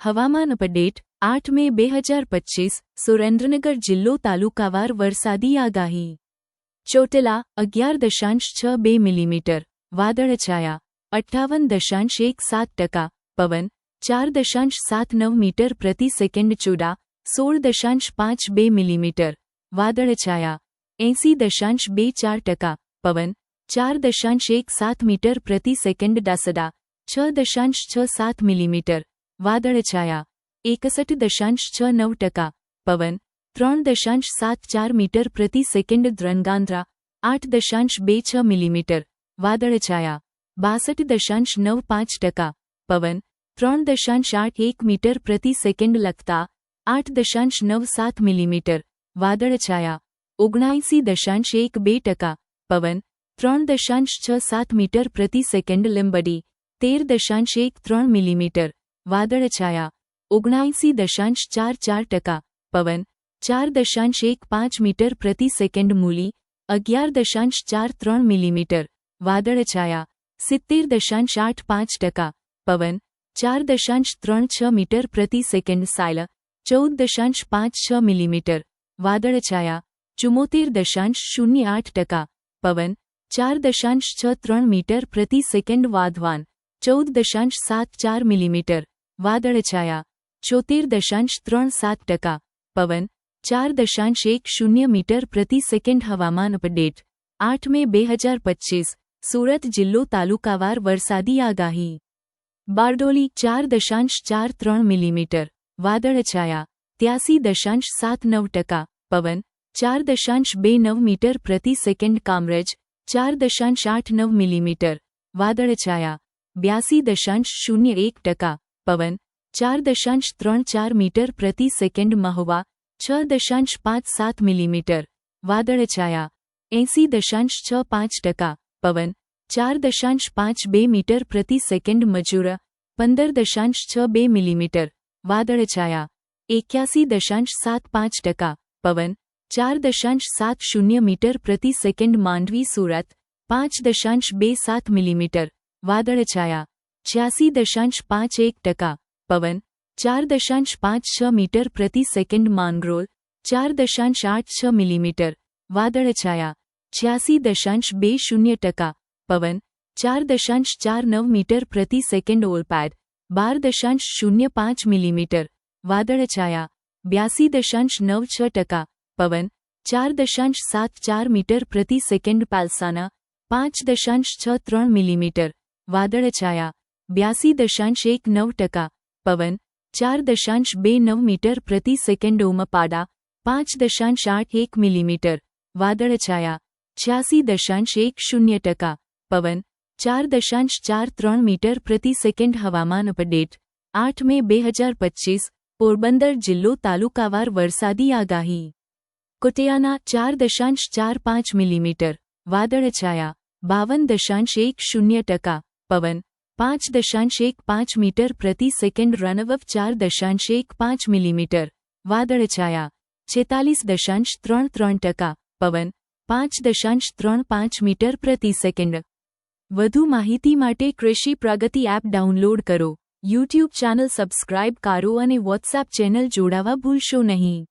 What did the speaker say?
હવામાન અપડેટ આઠ મે બે હજાર પચ્ચીસ સુરેન્દ્રનગર જિલ્લો તાલુકાવાર વરસાદી આગાહી ચોટેલા અગિયાર દશાંશ છ બે મિલીમીટર વાદળછાયા અઠ્ઠાવન દશાંશ એક સાત ટકા પવન ચાર દશાંશ સાત નવ મીટર પ્રતિ સેકન્ડ ચૂડા સોળ દશાંશ પાંચ બે મિલીમીટર વાદળછાયા એંસી દશાંશ બે ચાર ટકા પવન ચાર દશાંશ એક સાત મીટર પ્રતિ સેકન્ડ ડાસડા છ દશાંશ છ સાત મિલીમીટર વાદળછાયા એકસઠ દશાંશ છ નવ ટકા પવન ત્રણ દશાંશ સાત ચાર મીટર પ્રતિ સેકન્ડ દ્રંગાંદ્રા આઠ દશાંશ બે છ મિલીમીટર વાદળછાયા બાસઠ દશાંશ નવ પાંચ ટકા પવન ત્રણ દશાંશ આઠ એક મીટર પ્રતિ સેકન્ડ લખતા આઠ દશાંશ નવ સાત મિલીમીટર વાદળછાયા ઓગણાએંસી દશાંશ એક બે ટકા પવન ત્રણ દશાંશ છ સાત મીટર પ્રતિ સેકન્ડ લીંબડી તેર દશાંશ એક ત્રણ મિલીમીટર વાદળછાયા ઓગણાએંસી દશાંશ ચાર ચાર ટકા પવન ચાર દશાંશ એક પાંચ મીટર પ્રતિ સેકન્ડ મૂલી અગિયાર દશાંશ ચાર ત્રણ મિલીમીટર વાદળછાયા સિત્તેર દશાંશ આઠ પાંચ ટકા પવન ચાર દશાંશ ત્રણ છ મીટર પ્રતિ સેકન્ડ સાયલ ચૌદ દશાંશ પાંચ છ મિલીમીટર વાદળછાયા ચુમ્મોતેર દશાંશ શૂન્ય આઠ ટકા પવન ચાર દશાંશ છ ત્રણ મીટર પ્રતિ સેકન્ડ વાધવાન ચૌદ દશાંશ સાત ચાર મિલીમીટર વાદળછાયા છોતેર દશાંશ ત્રણ સાત ટકા, પવન, ચાર દશાંશ એક શૂન્ય મીટર પ્રતિ સેકન્ડ હવામાન અપડેટ, આઠ મે બે હજાર પચ્ચીસ સુરત જિલ્લો તાલુકાવાર વરસાદી આગાહી. બારડોલી ચાર દશાંશ ચાર ત્રણ મિલીમીટર, વાદળછાયા, ત્યાસી દશાંશ સાત નવ ટકા, પવન, ચાર દશાંશ બે નવ મીટર પ્રતિ સેકન્ડ કામરેજ, ચાર દશાંશ આઠ નવ મિલીમીટર, વાદળછાયા, બ્યાસી દશાંશ શૂન્ય એક ટકા પવન ચાર દશાંશ ત્રણ ચાર મીટર પ્રતિ સેકન્ડ મહુવા છ દશાંશ પાંચ સાત મિલીમીટર વાદળછાયા એંસી દશાંશ છ પાંચ ટકા પવન ચાર દશાંશ પાંચ બે મીટર પ્રતિ સેકન્ડ મજૂર પંદર દશાંશ છ બે મિલીમીટર વાદળછાયા એક્યાસી દશાંશ સાત પાંચ ટકા પવન ચાર દશાંશ સાત શૂન્ય મીટર પ્રતિ સેકન્ડ માંડવી સુરત પાંચ દશાંશ બે સાત મિલીમીટર વાદળછાયા છ્યાસી દશાંશ પાંચ એક ટકા પવન ચાર દશાંશ પાંચ છ મીટર પ્રતિ સેકન્ડ માંગરોલ ચાર દશાંશ આઠ છ મિલીમીટર વાદળછાયા છ્યાસી દશાંશ બે શૂન્ય ટકા પવન ચાર દશાંશ ચાર નવ મીટર પ્રતિ સેકન્ડ ઓલપેડ બાર દશાંશ શૂન્ય પાંચ મિલીમીટર વાદળછાયા બ્યાસી દશાંશ નવ છ ટકા પવન ચાર દશાંશ સાત ચાર મીટર પ્રતિ સેકન્ડ પાલસાના પાંચ દશાંશ છ ત્રણ મિલીમીટર વાદળછાયા બ્યાસી દશાંશ એક નવ ટકા પવન ચાર દશાંશ બે નવ મીટર પ્રતિ સેકન્ડ ઉમપાડા પાંચ દશાંશ આઠ એક મિલીમીટર વાદળછાયા છ્યાસી દશાંશ એક શૂન્ય ટકા પવન ચાર દશાંશ ચાર ત્રણ મીટર પ્રતિ સેકન્ડ હવામાન અપડેટ આઠ મે બે હજાર પચ્ચીસ પોરબંદર જિલ્લો તાલુકાવાર વરસાદી આગાહી કોટિયાના ચાર દશાંશ ચાર પાંચ મિલીમીટર વાદળછાયા બાવન દશાંશ એક શૂન્ય ટકા પવન પાંચ દશાંશ એક પાંચ મીટર પ્રતિ સેકન્ડ રનવફ ચાર દશાંશ એક પાંચ મિલીમીટર. વાદળછાયા, છેતાલીસ દશાંશ ત્રણ ત્રણ ટકા, પવન, પાંચ દશાંશ ત્રણ પાંચ મીટર પ્રતિ સેકન્ડ. વધુ માહિતી માટે કૃષિ પ્રગતિ એપ ડાઉનલોડ કરો. યુટ્યુબ ચેનલ સબસ્ક્રાઇબ કરો અને વોટ્સએપ ચેનલ જોડાવા ભૂલશો નહીં.